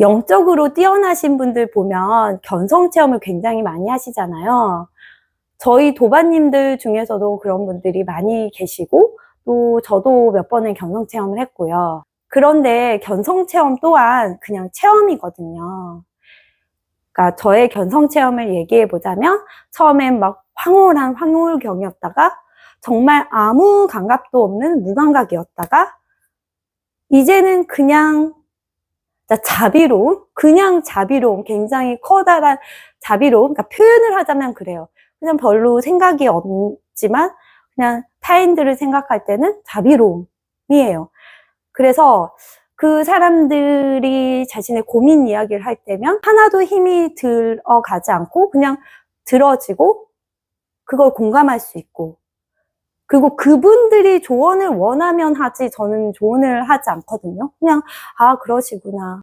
영적으로 뛰어나신 분들 보면 견성 체험을 굉장히 많이 하시잖아요. 저희 도반님들 중에서도 그런 분들이 많이 계시고, 또 저도 몇 번의 견성 체험을 했고요. 그런데 견성 체험 또한 그냥 체험이거든요. 그러니까 저의 견성 체험을 얘기해 보자면 처음엔 막 황홀한 황홀경이었다가 정말 아무 감각도 없는 무감각이었다가 이제는 그냥 자비로움, 그냥 자비로움, 굉장히 커다란 자비로움, 그러니까 표현을 하자면 그래요. 그냥 별로 생각이 없지만 그냥 타인들을 생각할 때는 자비로움이에요. 그래서 그 사람들이 자신의 고민 이야기를 할 때면 하나도 힘이 들어가지 않고 그냥 들어지고 그걸 공감할 수 있고 그리고 그분들이 조언을 원하면 하지 저는 조언을 하지 않거든요. 그냥 아 그러시구나.